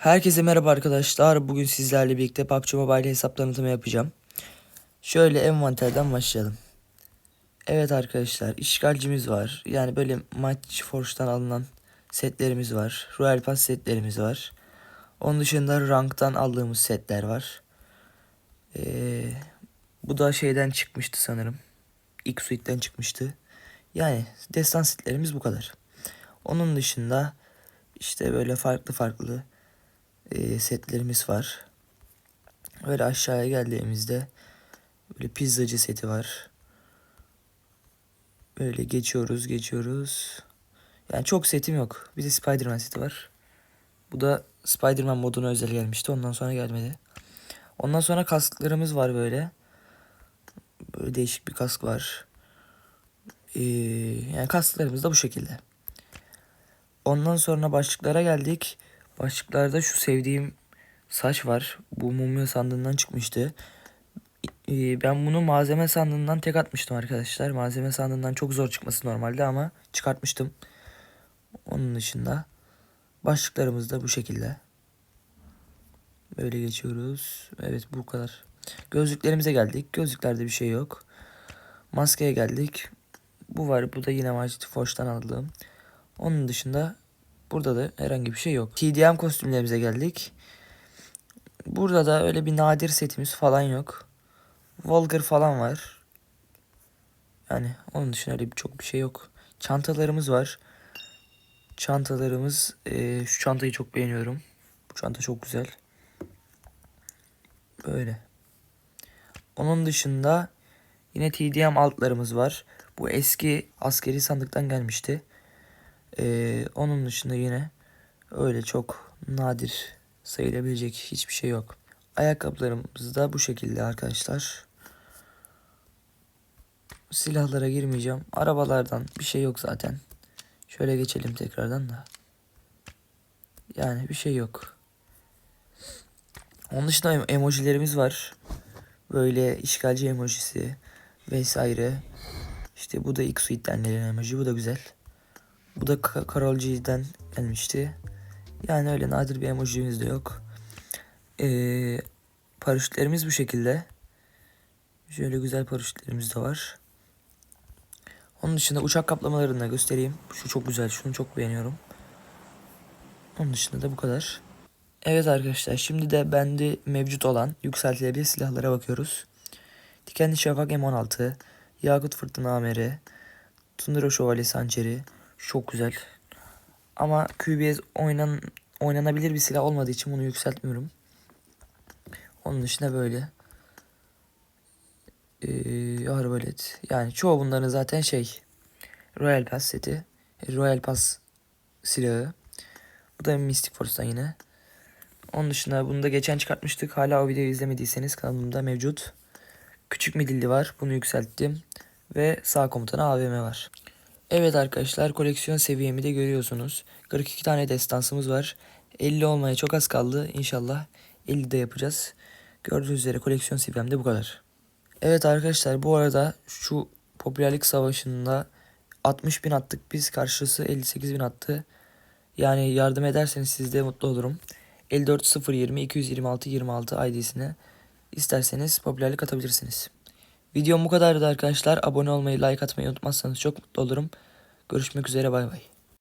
Herkese merhaba arkadaşlar. Bugün sizlerle birlikte PUBG Mobile hesap tanıtımı yapacağım. Şöyle envanterden başlayalım. Evet arkadaşlar işgalcimiz var. Yani böyle Match Force'dan alınan setlerimiz var. Royal Pass setlerimiz var. Onun dışında Rank'tan aldığımız setler var. Ee, bu da şeyden çıkmıştı sanırım. X Suite'den çıkmıştı. Yani destan setlerimiz bu kadar. Onun dışında işte böyle farklı farklı e, setlerimiz var. Böyle aşağıya geldiğimizde böyle pizzacı seti var. Böyle geçiyoruz geçiyoruz. Yani çok setim yok. Bir de Spider-Man seti var. Bu da Spider-Man moduna özel gelmişti. Ondan sonra gelmedi. Ondan sonra kasklarımız var böyle. Böyle değişik bir kask var. Ee, yani kasklarımız da bu şekilde. Ondan sonra başlıklara geldik. Başlıklarda şu sevdiğim saç var. Bu mumya sandığından çıkmıştı. Ee, Ben bunu malzeme sandığından tek atmıştım arkadaşlar. Malzeme sandığından çok zor çıkması normalde ama çıkartmıştım. Onun dışında başlıklarımız da bu şekilde. Böyle geçiyoruz. Evet bu kadar. Gözlüklerimize geldik. Gözlüklerde bir şey yok. Maskeye geldik. Bu var. Bu da yine Magic Forge'dan aldığım. Onun dışında burada da herhangi bir şey yok. TDM kostümlerimize geldik. Burada da öyle bir nadir setimiz falan yok. Volgar falan var. Yani onun dışında öyle bir çok bir şey yok. Çantalarımız var. Çantalarımız eee, şu çantayı çok beğeniyorum. Bu çanta çok güzel. Böyle. Onun dışında yine TDM altlarımız var. Bu eski askeri sandıktan gelmişti. Ee, onun dışında yine öyle çok nadir sayılabilecek hiçbir şey yok. Ayakkabılarımız da bu şekilde arkadaşlar. Silahlara girmeyeceğim. Arabalardan bir şey yok zaten. Şöyle geçelim tekrardan da. Yani bir şey yok. Onun dışında em- emojilerimiz var. Böyle işgalci emojisi vesaire. İşte bu da Suite'den gelen emoji. Bu da güzel. Bu da Ka- Karol G'den gelmişti. Yani öyle nadir bir emojimiz de yok. Ee, paraşütlerimiz bu şekilde. Şöyle güzel paraşütlerimiz de var. Onun dışında uçak kaplamalarını da göstereyim. Şu çok güzel. Şunu çok beğeniyorum. Onun dışında da bu kadar. Evet arkadaşlar şimdi de bende mevcut olan yükseltilebilir silahlara bakıyoruz. Dikenli Şafak M16, Yakut Fırtına Ameri, Tundra Şövalyesi Hançeri. Çok güzel. Ama QBS oynan, oynanabilir bir silah olmadığı için bunu yükseltmiyorum. Onun dışında böyle. Ee, arbalet. Yani çoğu bunların zaten şey. Royal Pass seti. Royal Pass silahı. Bu da Mystic Force'dan yine. Onun dışında bunu da geçen çıkartmıştık. Hala o videoyu izlemediyseniz kanalımda mevcut. Küçük midilli var. Bunu yükselttim. Ve sağ komutanı AVM var. Evet arkadaşlar koleksiyon seviyemi de görüyorsunuz. 42 tane destansımız var. 50 olmaya çok az kaldı. İnşallah 50 de yapacağız. Gördüğünüz üzere koleksiyon seviyem de bu kadar. Evet arkadaşlar bu arada şu popülerlik savaşında 60 bin attık biz. Karşısı 58 bin attı. Yani yardım ederseniz siz de mutlu olurum. 54020 226 26 ID'sine isterseniz popülerlik atabilirsiniz. Videom bu kadardı arkadaşlar. Abone olmayı, like atmayı unutmazsanız çok mutlu olurum. Görüşmek üzere bay bay.